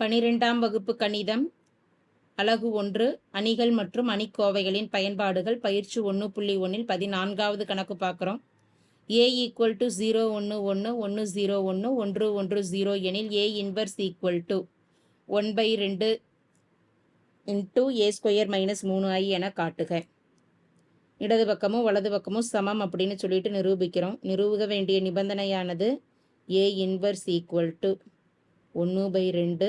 பனிரெண்டாம் வகுப்பு கணிதம் அலகு ஒன்று அணிகள் மற்றும் அணிக்கோவைகளின் பயன்பாடுகள் பயிற்சி ஒன்று புள்ளி ஒன்றில் பதினான்காவது கணக்கு பார்க்குறோம். ஏ ஈக்குவல் டு ஜீரோ ஒன்று ஒன்று ஒன்று ஜீரோ ஒன்று ஒன்று ஒன்று ஜீரோ எனில் A inverse equal to one by ரெண்டு இன்ட்டு ஏ ஸ்கொயர் மைனஸ் மூணு ஐ என காட்டுக. இடது பக்கமும் வலது பக்கமும் சமம் அப்படின்னு சொல்லிட்டு நிரூபிக்கிறோம். நிரூபிக்க வேண்டிய நிபந்தனையானது ஏ இன்வர்ஸ் ஈக்குவல் டு ஒன்று பை ரெண்டு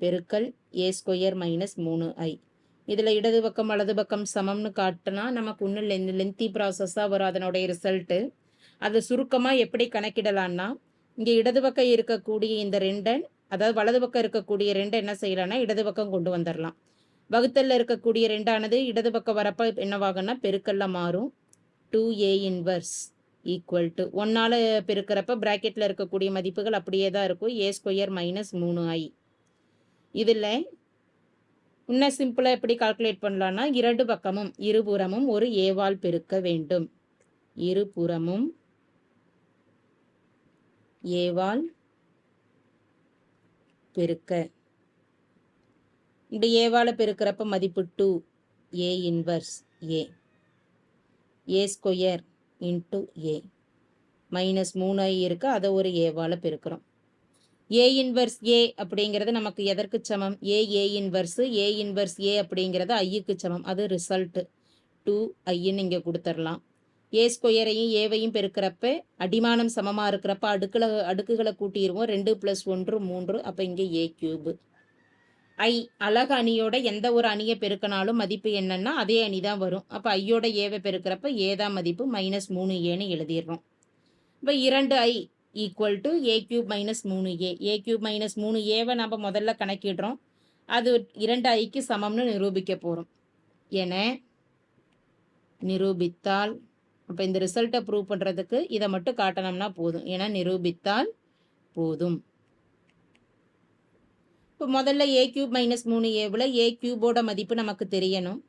பெருக்கல் ஏ ஸ்கொயர் மைனஸ் மூணு ஐ இதில் இடது பக்கம் வலது பக்கம் சமம்னு காட்டினா நமக்கு இன்னும் லென் லென்த்தி ப்ராசஸாக வரும் அதனுடைய ரிசல்ட்டு அதை சுருக்கமாக எப்படி கணக்கிடலான்னா இங்கே இடது பக்கம் இருக்கக்கூடிய இந்த ரெண்டை அதாவது வலது பக்கம் இருக்கக்கூடிய ரெண்டை என்ன செய்யலாம்னா இடது பக்கம் கொண்டு வந்துடலாம் வகுத்தலில் இருக்கக்கூடிய ரெண்டானது இடது பக்கம் வரப்போ என்னவாகும்னா பெருக்கல்ல மாறும். Two A inverse equal to ஒன்னால் பெருக்கிறப்ப ப்ராக்கெட்டில் இருக்கக்கூடிய மதிப்புகள் அப்படியே தான் இருக்கும். ஏ ஸ்கொயர் மைனஸ் மூணு ஐ இதில் இன்னும் சிம்பிளாக எப்படி கால்குலேட் பண்ணலான்னா இரண்டு பக்கமும் இருபுறமும் ஒரு ஏவால் பெருக்க வேண்டும். இருபுறமும் ஏவால் பெருக்க இந்த ஏவால பெருக்கிறப்ப மதிப்பு two A inverse A A square into A minus மூணு ஐ இருக்குது அதை ஒரு ஏவால் பெருக்கிறோம். ஏ இன்வர்ஸ் ஏ அப்படிங்கிறது நமக்கு எதற்கு சமம்? ஏ ஏ இன்வர்ஸு ஏ இன்வர்ஸ் ஏ அப்படிங்கிறது ஐயுக்கு சமம். அது ரிசல்ட்டு டூ ஐன்னு இங்கே கொடுத்துடலாம். ஏ ஸ்கொயரையும் ஏவையும் பெருக்கிறப்ப அடிமானம் சமமாக இருக்கிறப்ப அடுக்கில் அடுக்குகளை கூட்டிடுவோம். ரெண்டு ப்ளஸ் ஒன்று மூன்று அப்போ இங்கே ஏ கியூபு ஐ அழகு அணியோட எந்த ஒரு அணியை பெருக்கினாலும் மதிப்பு என்னன்னா அதே அணி தான் வரும். அப்போ ஐயோட ஏவை பெருக்கிறப்ப ஏதான் மதிப்பு மைனஸ் மூணு ஏன்னு எழுதிடுறோம். இப்போ இரண்டு I equal to A cube minus மூணு ஏ. ஏ கியூப் மைனஸ் மூணு ஏவை நம்ம முதல்ல கணக்கிடுறோம். அது இரண்டு ஐக்கு சமம்னு நிரூபிக்க போகிறோம் என நிரூபித்தால் அப்போ இந்த ரிசல்ட்டை ப்ரூவ் பண்ணுறதுக்கு இதை மட்டும் காட்டணும்னா போதும். ஏன்னா நிரூபித்தால் போதும். இப்போ முதல்ல ஏ கியூப் மைனஸ் மூணு ஏவில் ஏ கியூபோட மதிப்பு நமக்கு தெரியணும்.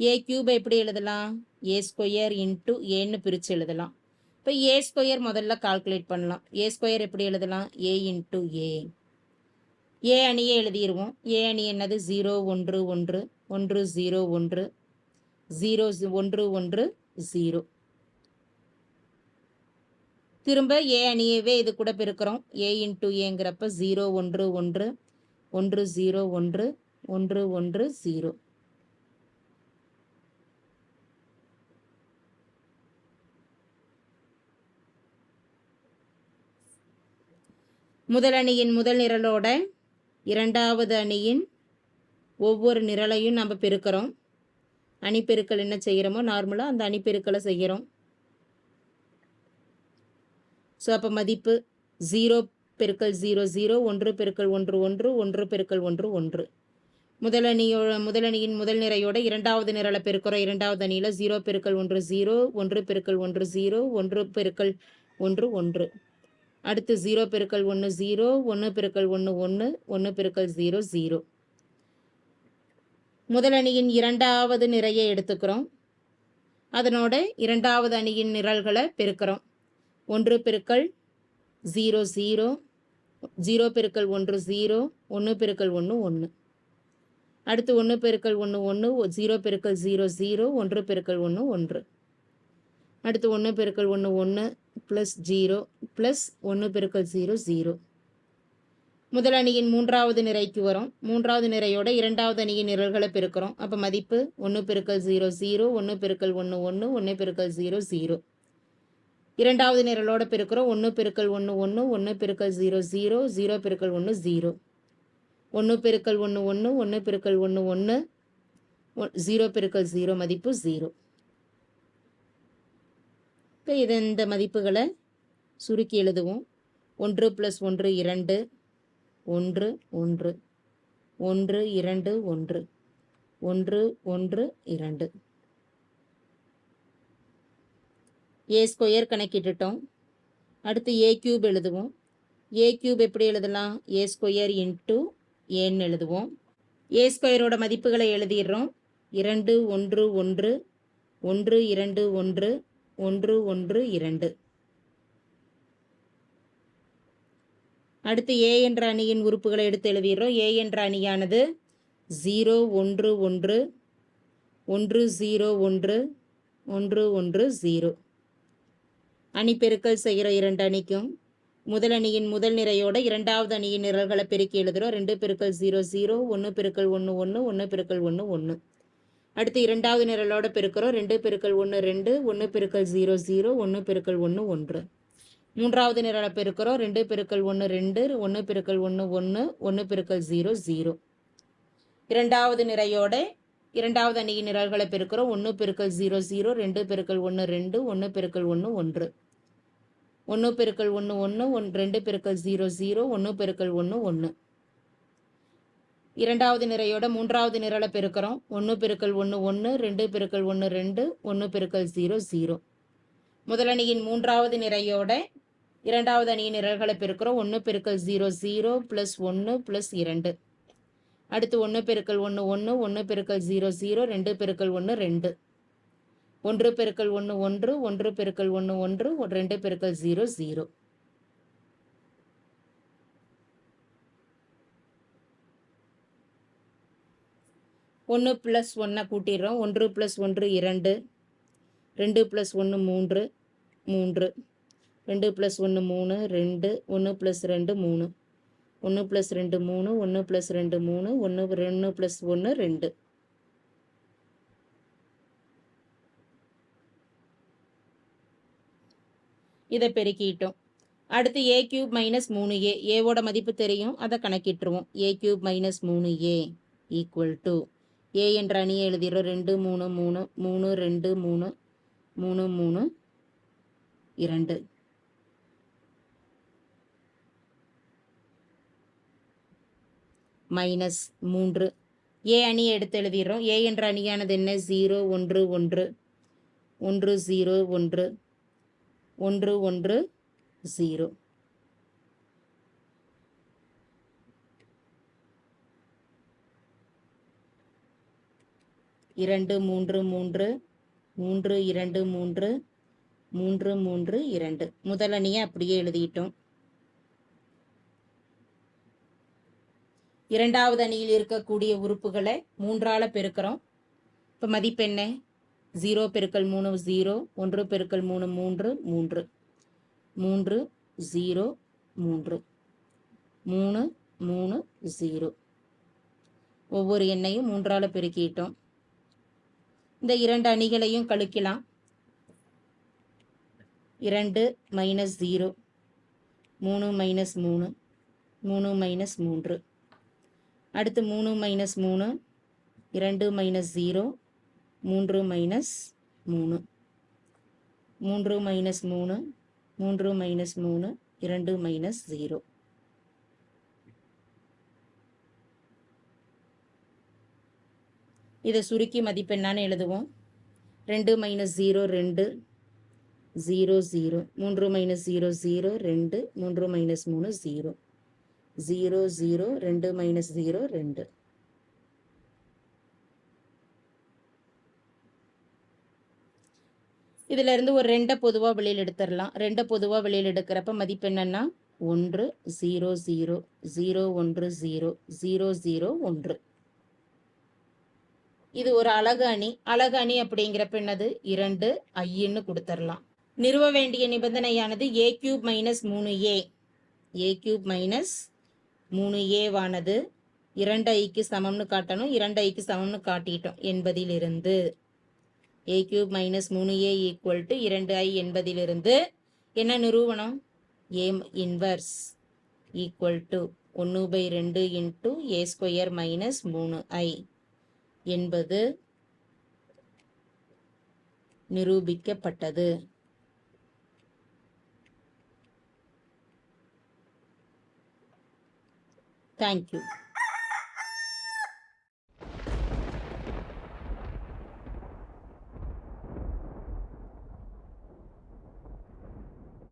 ஏ கியூபை எப்படி எழுதலாம்? ஏ ஸ்கொயர் இன்ட்டு ஏன்னு பிரித்து எழுதலாம். இப்போ ஏ ஸ்கொயர் முதல்ல கால்குலேட் பண்ணலாம். ஏ ஸ்கொயர் எப்படி எழுதலாம்? ஏ இன்ட்டு ஏ ஏ அணியை எழுதிடுவோம் ஏ அணி என்னது? ஜீரோ ஒன்று ஒன்று ஒன்று ஜீரோ ஒன்று ஜீரோ ஒன்று ஒன்று ஜீரோ திரும்ப ஏ அணியவே இது கூட பெருக்கிறோம். ஏ இன்ட்டு ஏங்கிறப்ப ஜீரோ ஒன்று ஒன்று ஒன்று ஜீரோ ஒன்று ஒன்று ஒன்று ஜீரோ. முதல் அணியின் முதல் நிரலோட இரண்டாவது அணியின் ஒவ்வொரு நிரலையும் நம்ம பெருக்கிறோம். அணிப்பெருக்கல் என்ன செய்கிறோமோ நார்மலாக அந்த அணிப்பெருக்கலை செய்கிறோம். ஸோ அப்போ மதிப்பு ஜீரோ பெருக்கல் ஜீரோ ஜீரோ ஒன்று பெருக்கல் ஒன்று ஒன்று ஒன்று பெருக்கல் ஒன்று ஒன்று. முதலணியோ முதலணியின் முதல் நிறையோட இரண்டாவது நிரலை பெருக்கிறோம். இரண்டாவது அணியில் ஜீரோ பெருக்கல் ஒன்று ஜீரோ ஒன்று பெருக்கல் ஒன்று ஜீரோ ஒன்று பெருக்கல் ஒன்று ஒன்று. அடுத்து ஜீரோ பெருக்கல் ஒன்று ஜீரோ ஒன்று பெருக்கல் ஒன்று ஒன்று ஒன்று பெருக்கல் ஜீரோ ஜீரோ. முதலணியின் இரண்டாவது நிறையை எடுத்துக்கிறோம். அதனோட இரண்டாவது அணியின் நிரல்களை பெருக்கிறோம். ஒன்று பெருக்கல் ஜீரோ ஜீரோ ஜீரோ பெருக்கல் ஒன்று ஜீரோ ஒன்று பெருக்கல் ஒன்று ஒன்று அடுத்து ஒன்று பெருக்கல் ஒன்று ஒன்று ஜீரோ பெருக்கல் ஜீரோ ஜீரோ ஒன்று பெருக்கல் ஒன்று ஒன்று. அடுத்து ஒன்று பெருக்கல் ஒன்று ஒன்று ப்ளஸ் ஜீரோ ப்ளஸ் ஒன்று பெருக்கல் ஜீரோ ஜீரோ. முதல் அணியின் மூன்றாவது நிறைக்கு வரும். மூன்றாவது நிறையோட இரண்டாவது அணியின் நிரல்களை பெருக்கிறோம். அப்போ மதிப்பு ஒன்று பெருக்கல் ஜீரோ ஜீரோ ஒன்று பெருக்கல் ஒன்று ஒன்று ஒன்று பெருக்கல் ஜீரோ ஜீரோ. இரண்டாவது நிரலோட பெருக்கிறோம். ஒன்று பெருக்கல் ஒன்று ஒன்று ஒன்று பெருக்கல் ஜீரோ ஜீரோ ஜீரோ பெருக்கல் ஒன்று ஜீரோ. ஒன்று பெருக்கல் ஒன்று ஒன்று ஒன்று பெருக்கல் ஒன்று ஒன்று ஜீரோ பெருக்கல் ஜீரோ மதிப்பு ஜீரோ. இப்போ இது இந்த மதிப்புகளை சுருக்கி எழுதுவோம். ஒன்று ப்ளஸ் ஒன்று இரண்டு ஒன்று ஒன்று ஒன்று இரண்டு ஒன்று ஒன்று ஒன்று இரண்டு. ஏ ஸ்கொயர் கணக்கிட்டுட்டோம். அடுத்து ஏ கியூப் எழுதுவோம். ஏ கியூப் எப்படி எழுதலாம்? ஏ ஸ்கொயர் இன்ட்டு ஏன்னு எழுதுவோம். ஏ ஸ்கொயரோட மதிப்புகளை எழுதிடுறோம். இரண்டு ஒன்று ஒன்று ஒன்று இரண்டு ஒன்று ஒன்று ஒன்று இரண்டு. அடுத்து ஏ என்ற அணியின் உறுப்புகளை எடுத்து எழுதிடுறோம். ஏ என்ற அணியானது ஜீரோ ஒன்று ஒன்று ஒன்று ஜீரோ ஒன்று ஒன்று ஒன்று ஜீரோ அணி பெருக்கல் செய்கிற இரண்டு அணிக்கும் முதல் அணியின் முதல் நிறையோட இரண்டாவது அணியின் நிரல்களை பெருக்கி எழுதுகிறோம் ரெண்டு பெருக்கல் ஜீரோ ஜீரோ ஒன்று பெருக்கல் ஒன்று ஒன்று ஒன்று பெருக்கல் ஒன்று ஒன்று அடுத்து இரண்டாவது நிரலோட பெருக்கிறோம். ரெண்டு பெருக்கல் ஒன்று ரெண்டு ஒன்று பெருக்கல் ஜீரோ ஜீரோ ஒன்று பெருக்கல் ஒன்று ஒன்று. மூன்றாவது நிரலை பெருக்கிறோம். ரெண்டு பெருக்கல் ஒன்று ரெண்டு ஒன்று பெருக்கல் ஒன்று ஒன்று ஒன்று பெருக்கல் ஜீரோ ஜீரோ இரண்டாவது நிறையோட இரண்டாவது அணியின் நிரல்களை பெருக்கிறோம். ஒன்று பெருக்கல் ஜீரோ ஜீரோ ரெண்டு பெருக்கல் ஒன்று ரெண்டு ஒன்று பெருக்கல் ஒன்று ஒன்று. ஒன்று பெருக்கல் ஒன்று ஒன்று ஒன் ரெண்டு பெருக்கல் ஜீரோ ஜீரோ ஒன்று பெருக்கல் ஒன்று ஒன்று இரண்டாவது நிறையோட மூன்றாவது நிரலை பெருக்கிறோம். ஒன்று பெருக்கல் ஒன்று ஒன்று ரெண்டு பெருக்கள் ஒன்று ரெண்டு ஒன்று பெருக்கல் ஜீரோ ஜீரோ. முதலணியின் மூன்றாவது நிறையோட இரண்டாவது அணியின் நிரல்களை பெருக்கிறோம். ஒன்று பெருக்கல் ஜீரோ ஜீரோ ப்ளஸ் ஒன்று ப்ளஸ் இரண்டு. அடுத்து ஒன்று பெருக்கல் ஒன்று ஒன்று ஒன்று பெருக்கல் ஜீரோ ஜீரோ ரெண்டு பெருக்கல் ஒன்று ரெண்டு. ஒன்று பெருக்கல் ஒன்று ஒன்று ஒன்று பெருக்கல் ஒன்று ஒன்று ரெண்டு பெருக்கல் ஜீரோ ஜீரோ. ஒன்று ப்ளஸ் ஒன்றை கூட்டிடுறோம். ஒன்று ப்ளஸ் ஒன்று இரண்டு ரெண்டு ப்ளஸ் ஒன்று மூன்று மூன்று. ரெண்டு ப்ளஸ் ஒன்று மூணு ரெண்டு. ஒன்று ப்ளஸ் ரெண்டு மூணு. ஒன்று ப்ளஸ் ரெண்டு மூணு ஒன்று ப்ளஸ் ரெண்டு மூணு ஒன்று ரெண்டு ப்ளஸ் ஒன்று ரெண்டு. இதை பெருக்கிட்டோம். அடுத்து ஏ கியூப் மைனஸ் மூணு ஏ ஏவோட மதிப்பு தெரியும் அதை கணக்கிட்டுருவோம். ஏ கியூப் மைனஸ் மூணு ஏ ஈக்குவல் டு ஏ என்ற அணியை எழுதிடுறோம். ரெண்டு மூணு மூணு மூணு ரெண்டு மூணு மூணு மூணு இரண்டு. மைனஸ் மூன்று. ஏ அணியை எடுத்து எழுதிடுறோம். ஏ என்ற அணியானது என்ன? ஜீரோ ஒன்று ஒன்று ஒன்று ஜீரோ ஒன்று. ஒன்று ஒன்று ஜீரோ. இரண்டு மூன்று மூன்று மூன்று இரண்டு மூன்று மூன்று மூன்று இரண்டு. முதல் அணியை அப்படியே எழுதிட்டோம். இரண்டாவது அணியில் இருக்கக்கூடிய உறுப்புகளை மூன்றால பெருக்கிறோம். இப்போ மதிப்பெண்ணே? ஜீரோ பெருக்கல் மூணு ஜீரோ ஒன்று பெருக்கல் மூணு மூன்று மூன்று. மூன்று ஜீரோ மூன்று. மூணு மூணு ஜீரோ. ஒவ்வொரு எண்ணையும் மூன்றால் பெருக்கிட்டோம். இந்த இரண்டு அணிகளையும் கழிக்கலாம். இரண்டு மைனஸ் ஜீரோ. மூணு மைனஸ் மூணு. மூணு மைனஸ் மூன்று. அடுத்து மூணு மைனஸ் மூணு. இரண்டு மைனஸ் ஜீரோ. மூன்று மைனஸ் மூணு. மூன்று மைனஸ் மூணு மூன்று மைனஸ் மூணு இரண்டு மைனஸ் ஜீரோ இதை சுருக்கி மதிப்பெண்ணான்னு எழுதுவோம். ரெண்டு மைனஸ் ஜீரோ ரெண்டு ஜீரோ ஜீரோ மூன்று மைனஸ் ஜீரோ ஜீரோ ரெண்டு மூன்று மைனஸ் மூணு ஜீரோ ஜீரோ ஜீரோ ரெண்டு மைனஸ் ஜீரோ ரெண்டு. இதுல இருந்து ஒரு ரெண்டை பொதுவாக வெளியில் எடுத்துடலாம். ரெண்டை பொதுவாக வெளியில் எடுக்கிறப்ப மதிப்பு என்னன்னா ஒன்று ஜீரோ ஜீரோ ஜீரோ ஒன்று ஜீரோ ஜீரோ ஜீரோ ஒன்று. இது ஒரு அழகு அணி. அழகு அணி அப்படிங்கிறப்ப என்னது? இரண்டு ஐன்னு கொடுத்துடலாம். நிறுவ வேண்டிய நிபந்தனையானது ஏ கியூப் மைனஸ் மூணு ஏ ஏ கியூப் மைனஸ் மூணு ஏவானது இரண்டு ஐக்கு சமம்னு காட்டணும். இரண்டு ஐக்கு சமம்னு காட்டிட்டோம் என்பதிலிருந்து. ஏ கியூப் மைனஸ் மூணு ஏ ஈக்குவல் டு இரண்டு ஐ என்பதிலிருந்து என்ன நிறுவனம் ஏ இன்வர்ஸ் ஈக்குவல் டு ஒன்று பை ரெண்டு இன்ட்டு ஏ ஸ்கொயர் மைனஸ் மூணு ஐ என்பது நிரூபிக்கப்பட்டது தேங்க்யூ.